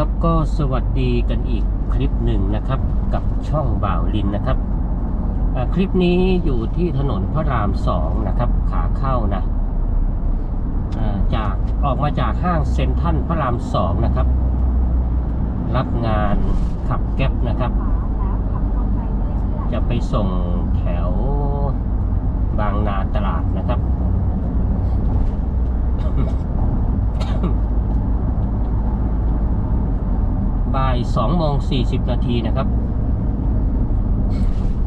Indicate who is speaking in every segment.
Speaker 1: ครับก็สวัสดีกันอีกคลิปหนึ่งนะครับ กับช่องบ่าวลินนะครับ คลิปนี้อยู่ที่ถนนพระรามสองนะครับ ขาเข้านะจากออกมาจากห้างเซ็นทรัลพระรามสองนะครับ รับงานขับแก๊ปนะครับ จะไปส่งแถวบางนาตลาดนะครับ บ่าย2โมง40 นาทีนะครับ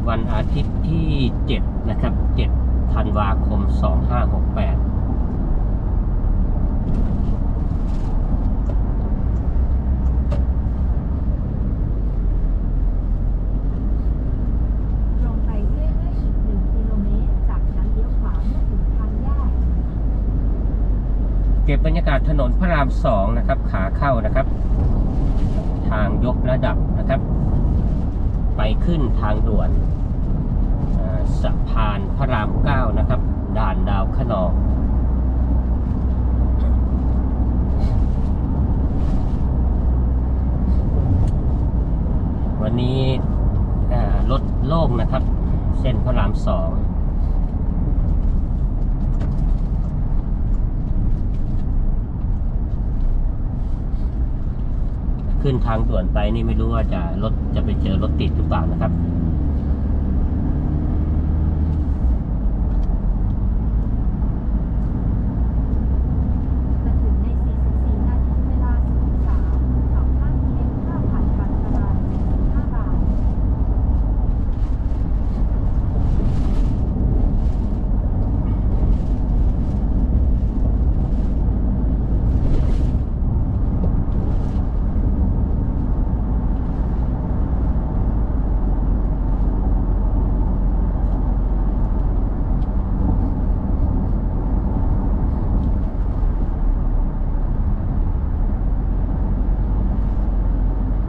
Speaker 1: วันอาทิตย์ที่ 7 นะครับ 7 ธันวาคม 2568
Speaker 2: ตรงไปเรื่อยๆอีกหนึ่งกิโลเมตรจากนั้นเลี้ยวขวาเมื่อถึงทางแยก
Speaker 1: เก็บบรรยากาศถนนพระรามสองนะครับ ขาเข้านะครับ ทางยกระดับนะครับ ไปขึ้นทางด่วนสะพานพระรามเก้านะครับ ด่านดาวขนองวันนี้รถโล่งนะครับ เส้นพระรามสอง ขึ้นทางด่วนไปนี่ไม่รู้ว่าจะรถจะไปเจอรถติดหรือเปล่านะครับ
Speaker 2: จะถึงใน 44 นาที เวลา 03 2 5เมตรค่าผ่านทางประมาณ15บาท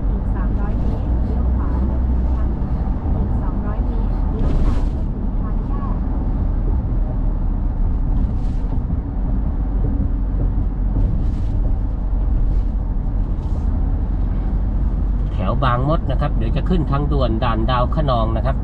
Speaker 2: อีก 300 เมตร เลี้ยวขวาเมื่อถึงทางอีก 200 เมตร เลี้ยวขวาเมื่อถึงทางแยก
Speaker 1: แถวบางมด นะครับ เดี๋ยวจะขึ้นทางด่วนด่านดาวขนองนะครับ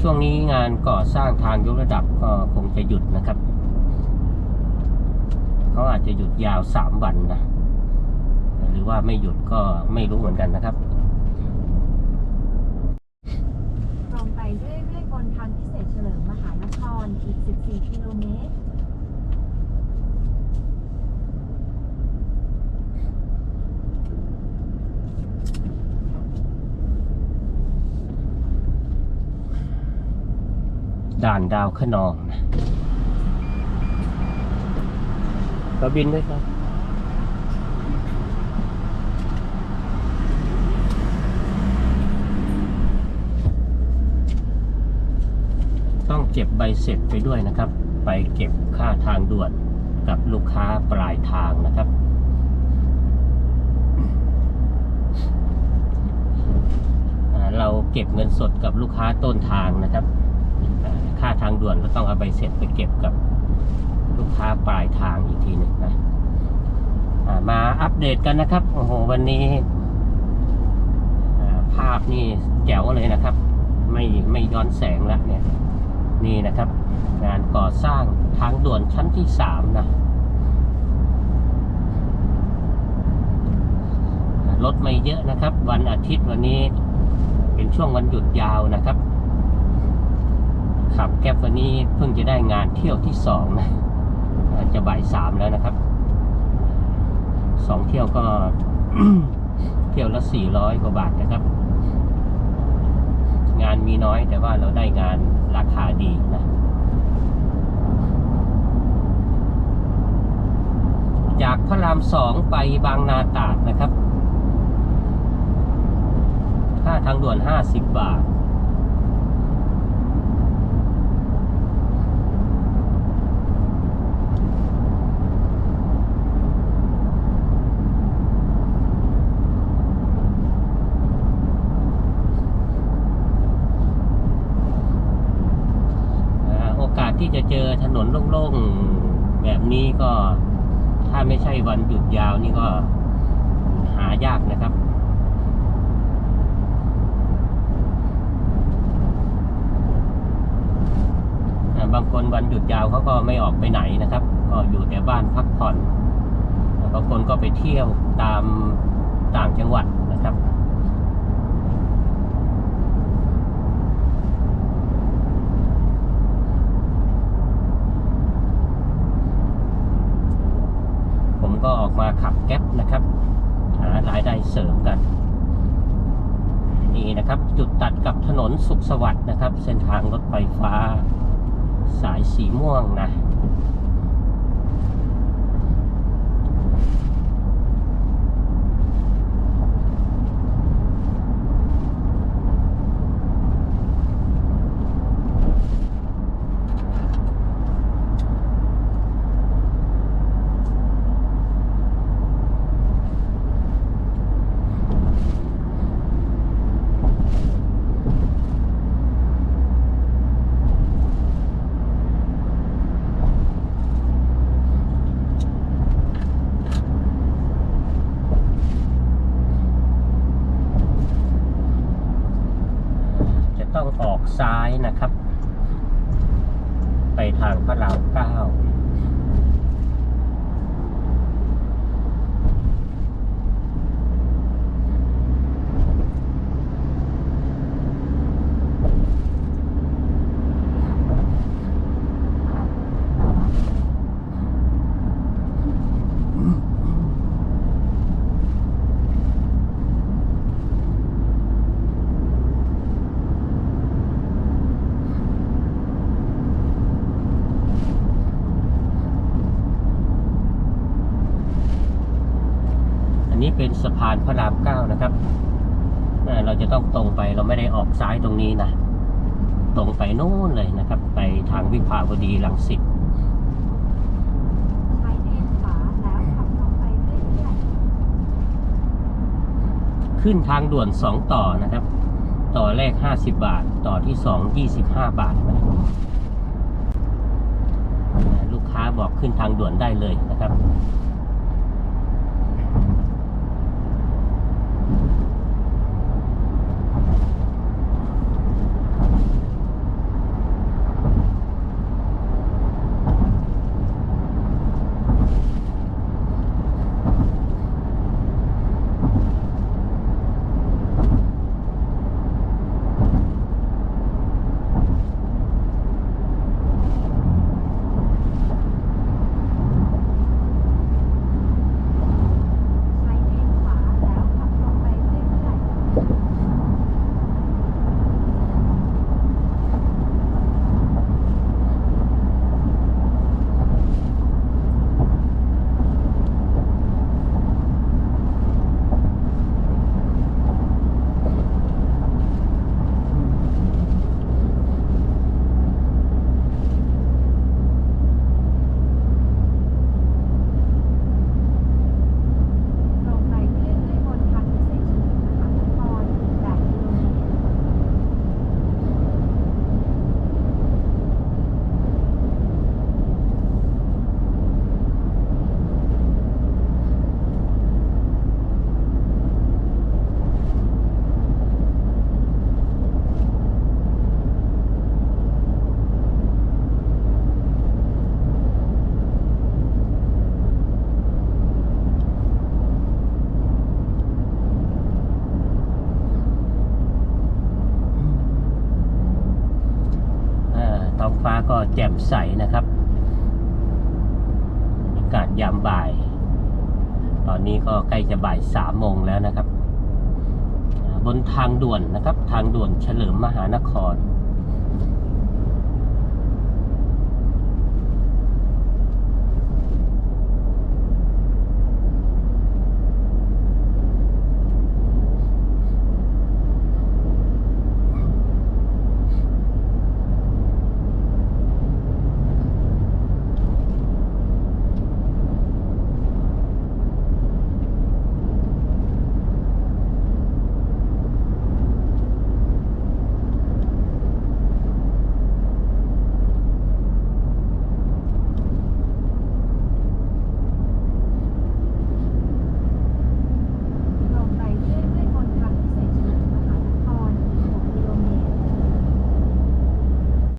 Speaker 1: ช่วงนี้งานก่อสร้างทางยกระดับก็คงจะหยุดนะครับ เขาอาจจะหยุดยาวสามวันนะ หรือว่าไม่หยุดก็ไม่รู้เหมือนกันนะครับ
Speaker 2: 4กิโลเมตร
Speaker 1: ด่านดาวขนองนะเราบินได้ครับ เก็บใบเสร็จไปด้วยนะครับ ไปเก็บค่าทางด่วนกับลูกค้าปลายทางนะครับ เราเก็บเงินสดกับลูกค้าต้นทางนะครับ ค่าทางด่วนก็ต้องเอาใบเสร็จไปเก็บกับลูกค้าปลายทางอีกทีหนึ่งนะมาอัปเดตกันนะครับ โอ้โห วันนี้ภาพนี่แจ๋วเลยนะครับ ไม่ไม่ย้อนแสงละเนี่ย นี่นะครับ งานก่อสร้างทางด่วนชั้นที่สามนะรถไม่เยอะนะครับ วันอาทิตย์วันนี้เป็นช่วงวันหยุดยาวนะครับ ขับแก๊ปวันนี้เพิ่งจะได้งานเที่ยวที่สองนะจะบ่ายสามแล้วนะครับสองเที่ยวก็เที่ยวละสี่ร้อยกว่าบาทนะครับ งานมีน้อยแต่ว่าเราได้งานราคาดีนะจากพระรามสองไปบางนาตาดนะครับ ค่าทางด่วน 50 บาท ถนนโล่งๆแบบนี้ก็ถ้าไม่ใช่วันหยุดยาวนี่ก็หายากนะครับ บางคนวันหยุดยาวเขาก็ไม่ออกไปไหนนะครับ ก็อยู่แต่บ้านพักผ่อนบางคนก็ไปเที่ยวตามต่างจังหวัดนะครับ ก็ออกมาขับแก๊ปนะครับหารายได้เสริมกัน นี่นะครับจุดตัดกับถนนสุขสวัสดิ์นะครับ เส้นทางรถไฟฟ้า สายสีม่วงนะต้องออก ซ้ายนะครับ ไปทางพระรามเก้า สะพานพระรามเก้านะครับเอ่อเราจะต้องตรงไปเราไม่ได้ออกซ้ายตรงนี้นะ ตรงไปโน่นเลยนะครับ ไปทางวิภาวดีรังสิต
Speaker 2: ใช้เลนขวาแล้วขับตรงไปเรื่อยๆ
Speaker 1: ขึ้นทางด่วน 2 ต่อนะครับ ต่อแรก 50 บาท ต่อที่ 2 25 บาทนะครับลูกค้าบอกขึ้นทางด่วนได้เลยนะครับ
Speaker 2: ใส
Speaker 1: นะครับอากาศยามบ่าย ตอนนี้ก็ใกล้จะบ่ายสามโมงแล้วนะครับ บนทางด่วนนะครับ ทางด่วนเฉลิมมหานคร